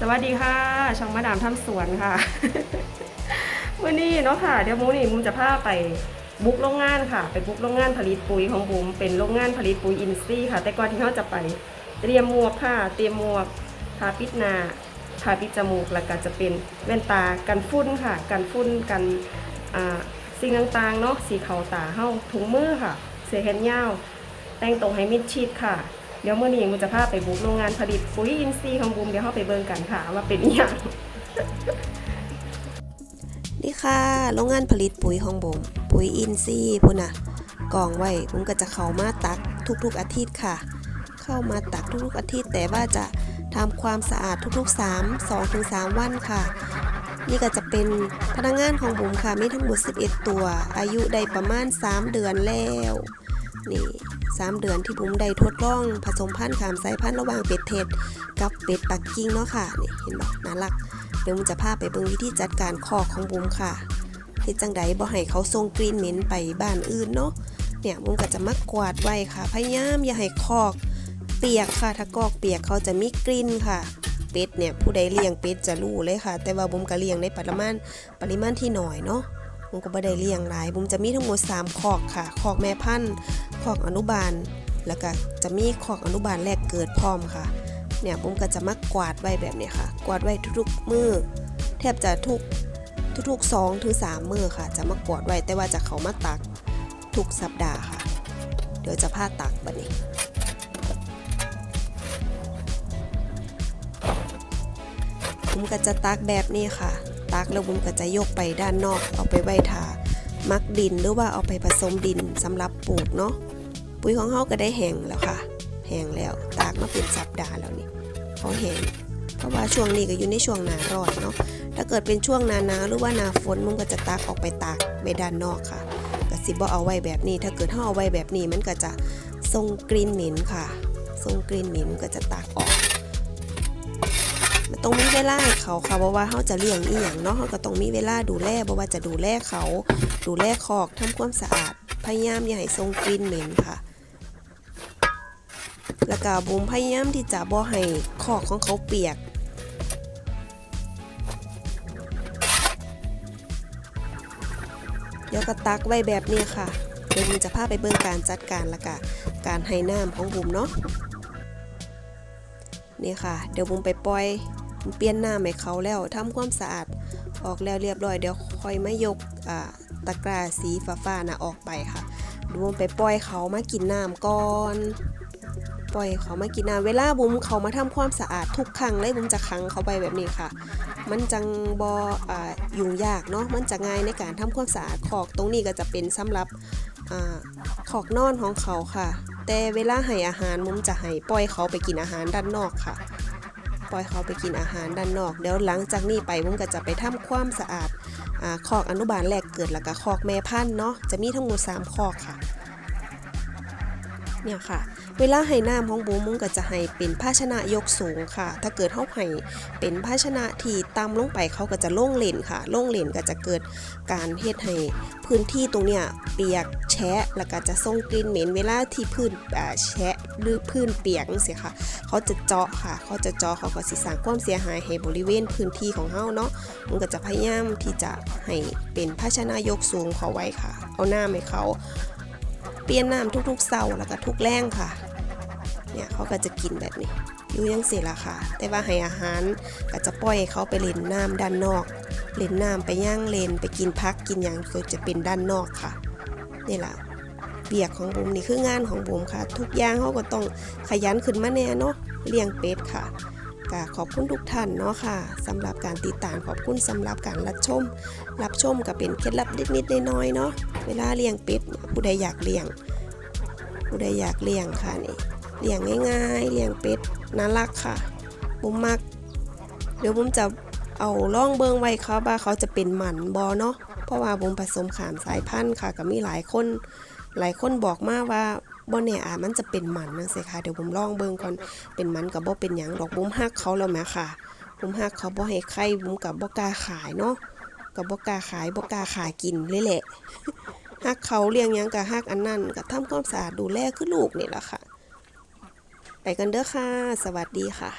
สวัสดีค่ะ ช่องมาดามทำสวนค่ะ วันนี้เนาะค่ะ เดี๋ยวมูนี่มูจะพาไปบุกโรงงานค่ะ ไปบุกโรงงานผลิตปุ๋ยของบุมเป็นโรงงานผลิตปุ๋ยอินทรีย์ค่ะ แต่ก่อนที่เขาจะไปเตรียมหมวกค่ะ เตรียมหมวกทาปิดหนาทาปิดจมูกแล้วก็จะเป็นแว่นตากันฝุ่นค่ะ กันฝุ่นกันสิ่งต่างๆเนาะสีขาวตาเฮาถุงมือค่ะ เสื้อแขนยาวแต่งตรงให้มิดชิดค่ะ เดี๋ยวเมื่อนี้มูจะพาไปบุกโรงงานผลิตปุ๋ยอินทรีย์ของบูมเดี๋ยวเข้าไปเบิ่งกันค่ะว่าเป็นอย่างนี่ค่ะโรงงานผลิตปุ๋ยของผมปุ๋ยอินซีย์พุ่นน่ะกองไว้ผมก็จะเข้ามาตักทุกๆอาทิตย์ค่ะ เข้ามาตักทุกๆอาทิตย์ แต่ว่าจะทำความสะอาดทุกๆ 3 2ถึง3วันค่ะ นี่ก็จะเป็นพนักงานของผมค่ะมีทั้งหมด 11 ตัว อายุได้ประมาณ 3 เดือนแล้ว นี่3เดือนที่ผมได้ทดลอง ผสมพันธุ์ขามสายพันธุ์ระหว่างเป็ดเทศกับเป็ดปักกิ่งเนาะค่ะนี่เห็นบอกน่ารักเดี๋ยวผมจะพาไปเบิ่งวิธีจัดการคอกของบุมค่ะเฮ็ดจังใดบ่ให้เขาส่งกลิ่นเหม็นไปบ้านอื่นเนาะเนี่ยบุมก็จะมักกวาดไว้ค่ะ พยายามอย่าให้คอก เปียกค่ะถ้ากอกเปียกเขาจะมีกลิ่นค่ะเป็ดเนี่ยผู้ใดเลี้ยงเป็ดจะรู้เลยค่ะ แต่ว่าบุมก็เลี้ยงในปริมาณปริมาณที่น้อยเนาะ บุมก็บ่ได้เลี้ยงหลายบุมจะมีทั้งหมด3คอกค่ะคอกแม่พันธุ์คอกอนุบาล แล้วก็จะมีคอกอนุบาลแรกเกิดพร้อมค่ะ เนี่ยผมก็จะมักกวาดไว้แบบนี้ค่ะ กวาดไว้ทุกๆมือแทบจะทุกทุกๆสองถึงสามมือค่ะ จะมากวาดไว้แต่ว่าจะเขามาตักทุกสัปดาห์ค่ะ เดี๋ยวจะพาตักบัดนี้ผมก็จะตักแบบนี้ค่ะ ตักแล้วผมก็จะยกไปด้านนอก เอาไปไว้ทามักดินหรือว่าเอาไปผสมดินสำหรับปลูกเนาะปุ๋ยของเขาก็ได้แห้งแล้วค่ะ แห้งแล้วตากมาเป็นสัปดาห์แล้วนี่เขาแห้งเพราะว่าช่วงนี้ก็อยู่ในช่วงหนาร้อนเนาะถ้าเกิดเป็นช่วงหนาหนาวหรือว่าหนาฝนมันก็จะตากออกไปตากไว้ด้านนอกค่ะก็สิบ่เอาไว้แบบนี้ ถ้าเกิดเฮาเอาไว้แบบนี้มันก็จะส่งกลิ่นเหม็นค่ะส่งกลิ่นเหม็นมันก็จะตากออก มันต้องมีเวลาให้เขาค่ะเพราะว่าเขาจะเลี้ยงอีหยังเนาะเขาก็ต้องมีเวลาดูแลเพราะว่าจะดูแลเขา ดูแลคอกทำความสะอาด พยายามอย่าให้ส่งกลิ่นเหม็นค่ะ แล้วก็บุมพยายามที่จะบ่ให้คอกของเขาเปียกเดี๋ยวก็ตักไว้แบบนี้ค่ะเดี๋ยวบุมจะพาไปเบิ่งการจัดการและก็การให้น้ำของบุมเนาะ นี่ค่ะ เดี๋ยวบุมไปปล่อยบุมเปลี่ยนน้ำให้เขาแล้วทำความสะอาดออกแล้วเรียบร้อยเดี๋ยวค่อยมายกตะกร้าสีฟ้าๆนะออกไปค่ะเดี๋ยวบุมไปปล่อยเขามากินน้ำก่อนปล่อยเขามากินน้ำเวลาบุ้มเขามาทำความสะอาดทุกครั้งเลยบุ้มจะขังเขาไปแบบนี้ค่ะ มันจังบอ่ายุ่งยากเนาะมันจะง่ายในการทำความสะอาดขอกตรงนี้ก็จะเป็นสำหรับอขอกนอนของเขาค่ะ แต่เวลาให้อาหารมุมจะให้ปล่อยเขาไปกินอาหารด้านนอกค่ะ ปล่อยเขาไปกินอาหารด้านนอก เดี๋ยวหลังจากนี้ไปมุมก็จะไปทำความสะอาดอคอกอนุบาลแรกเกิดแล้วก็คอกแม่พันธุ์เนาะ จะมีทั้งหมด3คอกค่ะ เนี่ยค่ะ เวลาให้น้ำของบูมุงก็จะให้เป็นภาชนะยกสูงค่ะ ถ้าเกิดเขาให้เป็นภาชนะที่ต่ำลงไปเขาก็จะโล่งเลนค่ะโล่งเลนก็จะเกิดการเฮ็ดให้พื้นที่ตรงเนี้ยเปียกแฉะแล้วก็จะส่งกลิ่นเหม็นเวลาที่พื้นแฉะหรือพื้นเปียกจังซี่ค่ะ เขาจะเจาะค่ะ เขาจะเจาะเขาก็สิสร้างความเสียหายให้บริเวณพื้นที่ของเฮาเนาะมันก็จะพยายามที่จะให้เป็นภาชนะยกสูงเขาไว้ค่ะ เอาหน้ำให้เขา เปลี่ยนน้ำทุกๆเสาร์แล้วก็ทุกแรงค่ะ เนี่ยเขาก็จะกินแบบนี้อยู่ยังเสียละค่ะ แต่ว่าให้อาหารก็จะปล่อยเขาไปเล่นน้ำด้านนอก เล่นน้ำไปย่างเลนไปกินพักกินอย่างก็จะเป็นด้านนอกค่ะ นี่แหละเบียกของบุมนี่คืองานของบุมค่ะ ทุกอย่างเขาก็ต้องขยันขึ้นมาแน่เนาะเลี้ยงเป็ดค่ะก็ขอบคุณทุกท่านเนาะค่ะสำหรับการติดตามขอบคุณสำหรับการรับชม รับชมก็เป็นเคล็ดลับนิดๆน้อยๆเนาะ เวลาเลี้ยงเป็ดเนี่ยผู้ใดอยากเลี้ยง ผู้ใดอยากเลี้ยงค่ะนี่เลี้ยงง่ายๆเลี้ยงเป็ดน่ารักค่ะบุ้มมัก เดี๋ยวบุ้มจะเอาล่องเบิงไว้เขาว่าเขาจะเป็นหมันบอเนาะเพราะว่าบุ้มผสมขามสายพันธุ์ค่ะก็มีหลายคน หลายคนบอกมาว่าบ่แน่อาจมันจะเป็นหมันนั่นสิค่ะเดี๋ยวผมลองเบิงก่อนเป็นหมันกับบ่เป็นหยังดอกบุ้มฮักเขาแล้วแหมค่ะบุ้มฮักเขาบ่ให้ใครบุ้มกับบ่กล้าขายเนาะกับบ่กล้าขายบ่กล้าขายกินเลยแหละ ฮักเขาเลี้ยงยังกับฮักอันนั่นกับทำความสะอาดดูแลคือลูกนี่แหละค่ะ ไปกันเด้อค่ะ สวัสดีค่ะ